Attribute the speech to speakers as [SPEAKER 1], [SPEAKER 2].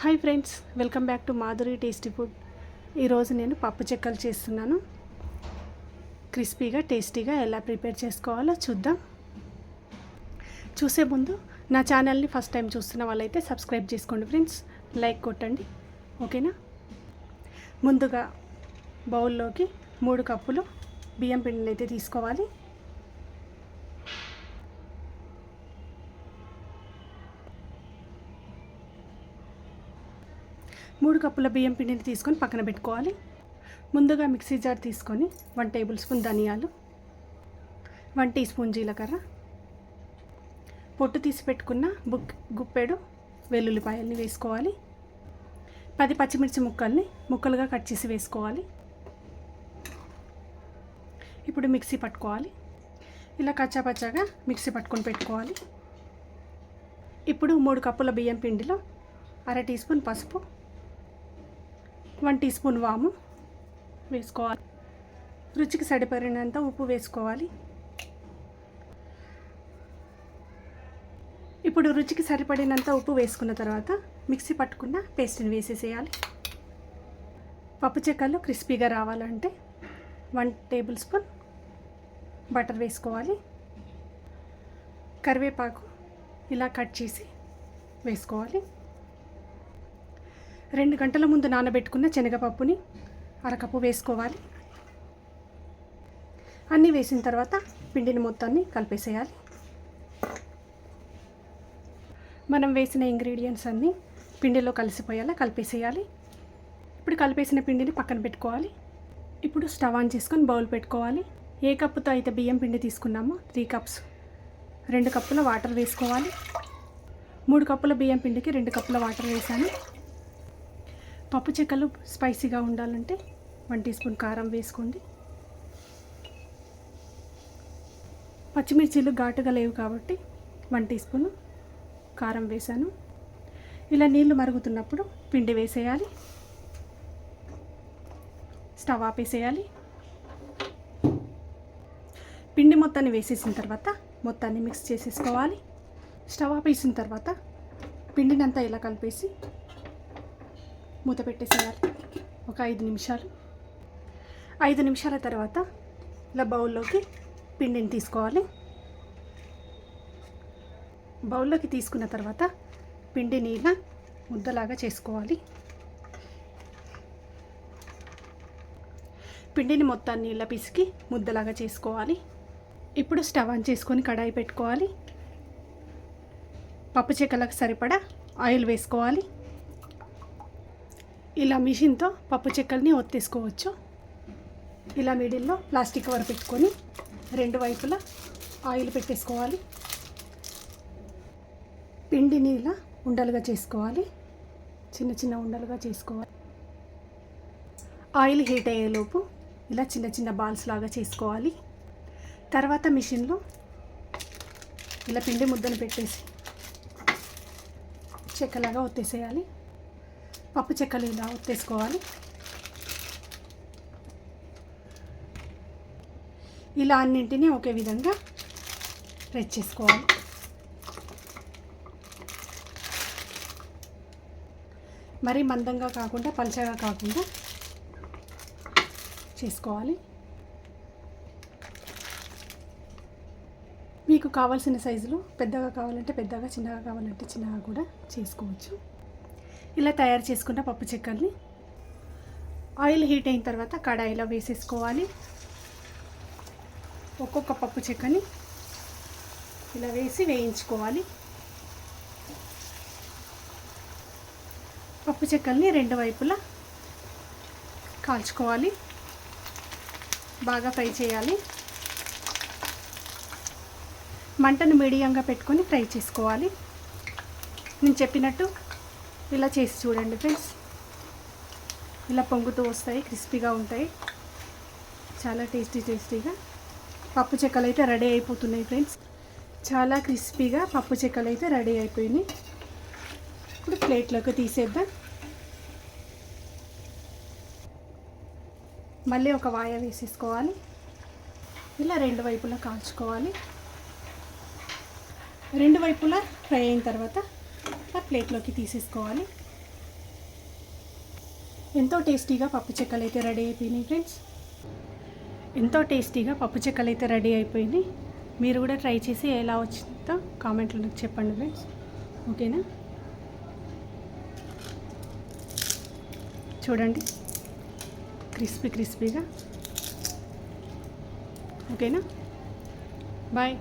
[SPEAKER 1] Hi friends welcome back to Madhuri tasty food. ఈరోజు నేను పప్పు చెక్కలు చేస్తున్నాను. క్రిస్పీగా టేస్టీగా ఎలా ప్రిపేర్ చేసుకోవాలో చూద్దాం. చూసే ముందు నా ఛానల్ని ఫస్ట్ టైం చూస్తున్న వాళ్ళైతే సబ్స్క్రైబ్ చేసుకోండి ఫ్రెండ్స్. లైక్ కొట్టండి. ఓకేనా? ముందుగా బౌల్లోకి మూడు కప్పులు బియ్యం పిండిని అయితే తీసుకోవాలి. మూడు కప్పుల బియ్యం పిండిని తీసుకొని పక్కన పెట్టుకోవాలి. ముందుగా మిక్సీ జార్ తీసుకొని వన్ టేబుల్ స్పూన్ ధనియాలు వన్ టీ స్పూన్ జీలకర్ర పొట్టు తీసి పెట్టుకున్న బుక్ గుప్పెడు వెల్లుల్లిపాయల్ని వేసుకోవాలి. పది పచ్చిమిర్చి ముక్కల్ని ముక్కలుగా కట్ చేసి వేసుకోవాలి. ఇప్పుడు మిక్సీ పట్టుకోవాలి. ఇలా కచ్చాపచ్చాగా మిక్సీ పట్టుకొని పెట్టుకోవాలి. ఇప్పుడు మూడు కప్పుల బియ్యం పిండిలో అర టీ స్పూన్ పసుపు వన్ టీ స్పూన్ వాము వేసుకోవాలి. రుచికి సరిపడినంత ఉప్పు వేసుకోవాలి. ఇప్పుడు రుచికి సరిపడినంత ఉప్పు వేసుకున్న తర్వాత మిక్సీ పట్టుకున్న పేస్ట్ని వేసేసేయాలి. పప్పు చెక్కలు క్రిస్పీగా రావాలంటే వన్ టేబుల్ స్పూన్ బటర్ వేసుకోవాలి. కరివేపాకు ఇలా కట్ చేసి వేసుకోవాలి. రెండు గంటల ముందు నానబెట్టుకున్న శనగపప్పుని అరకప్పు వేసుకోవాలి. అన్నీ వేసిన తర్వాత పిండిని మొత్తాన్ని కలిపేసేయాలి. మనం వేసిన ఇంగ్రీడియంట్స్ అన్నీ పిండిలో కలిసిపోయేలా కలిపేసేయాలి. ఇప్పుడు కలిపేసిన పిండిని పక్కన పెట్టుకోవాలి. ఇప్పుడు స్టవ్ ఆన్ చేసుకొని బౌల్ పెట్టుకోవాలి. ఏ కప్పుతో అయితే బియ్యం పిండి తీసుకున్నామో త్రీ కప్స్ రెండు కప్పుల వాటర్ వేసుకోవాలి. మూడు కప్పుల బియ్యం పిండికి రెండు కప్పుల వాటర్ వేసాను. పప్పు చెక్కలు స్పైసీగా ఉండాలంటే వన్ టీ స్పూన్ కారం వేసుకోండి. పచ్చిమిర్చీలు ఘాటుగా లేవు కాబట్టి వన్ టీ స్పూన్ కారం వేసాను ఇలా నీళ్ళు మరుగుతున్నప్పుడు పిండి వేసేయాలి. స్టవ్ ఆపేసేయాలి. పిండి మొత్తాన్ని వేసేసిన తర్వాత మొత్తాన్ని మిక్స్ చేసేసుకోవాలి. స్టవ్ ఆపేసిన తర్వాత పిండినంతా ఇలా కలిపేసి మూత పెట్టేసేయాలి. ఒక ఐదు నిమిషాలు. ఐదు నిమిషాల తర్వాత ఇలా బౌల్లోకి పిండిని తీసుకోవాలి. బౌల్లోకి తీసుకున్న తర్వాత పిండిని ఇలా ముద్దలాగా చేసుకోవాలి. పిండిని మొత్తాన్ని ఇలా పిసికి ముద్దలాగా చేసుకోవాలి. ఇప్పుడు స్టవ్ ఆన్ చేసుకొని కడాయి పెట్టుకోవాలి. పప్పు చెక్కలకు సరిపడా ఆయిల్ వేసుకోవాలి. ఇలా మిషన్తో పప్పు చెక్కల్ని ఒత్తేసుకోవచ్చు. ఇలా మిడిల్లో ప్లాస్టిక్ కవర్ పెట్టుకొని రెండు వైపులా ఆయిల్ పెట్టేసుకోవాలి. పిండిని ఇలా ఉండలుగా చేసుకోవాలి. చిన్న చిన్న ఉండలుగా చేసుకోవాలి. ఆయిల్ హీట్ అయ్యేలోపు ఇలా చిన్న చిన్న బాల్స్ లాగా చేసుకోవాలి. తర్వాత మిషన్లో ఇలా పిండి ముద్దను పెట్టేసి చెక్కలాగా ఒత్తేసేయాలి. పప్పు చెక్కలు ఇలా ఒత్తేసుకోవాలి ఇలా అన్నింటినీ ఒకే విధంగా ప్రెస్ చేసుకోవాలి. మరీ మందంగా కాకుండా పలచగా కాకుండా చేసుకోవాలి. మీకు కావాల్సిన సైజులో పెద్దగా కావాలంటే పెద్దగా చిన్నగా కావాలంటే చిన్నగా కూడా చేసుకోవచ్చు. ఇలా తయారు చేసుకున్న పప్పు చెక్కల్ని ఆయిల్ హీట్ అయిన తర్వాత కడాయిలో వేసేసుకోవాలి. ఒక్కొక్క పప్పు చెక్కని ఇలా వేసి వేయించుకోవాలి. పప్పు చెక్కల్ని రెండు వైపులా కాల్చుకోవాలి. బాగా ఫ్రై చేయాలి. మంటను మీడియంగా పెట్టుకొని ఫ్రై చేసుకోవాలి. నేను చెప్పినట్టు ఇలా చేసి చూడండి ఫ్రెండ్స్. ఇలా పొంగుతూ వస్తాయి క్రిస్పీగా ఉంటాయి. చాలా టేస్టీ టేస్టీగా. పప్పు చెక్కలు అయితే రెడీ అయిపోతున్నాయి ఫ్రెండ్స్. చాలా క్రిస్పీగా పప్పు చెక్కలు అయితే రెడీ అయిపోయినాయి. ఇప్పుడు ప్లేట్లోకి తీసేద్దాం. మళ్ళీ ఒక వాయ వేసేసుకోవాలి. ఇలా రెండు వైపులా కాల్చుకోవాలి. రెండు వైపులా ఫ్రై అయిన తర్వాత ప్లేట్లోకి తీసేసుకోవాలి. ఎంతో టేస్టీగా పప్పు చెక్కలు అయితే రెడీ అయిపోయినాయి ఫ్రెండ్స్. ఎంతో టేస్టీగా పప్పు చెక్కలు అయితే రెడీ అయిపోయినాయి. మీరు కూడా ట్రై చేసి ఎలా వచ్చిందో కామెంట్లో నాకు చెప్పండి ఫ్రెండ్స్. ఓకేనా? చూడండి. క్రిస్పీ క్రిస్పీగా. ఓకేనా? బాయ్.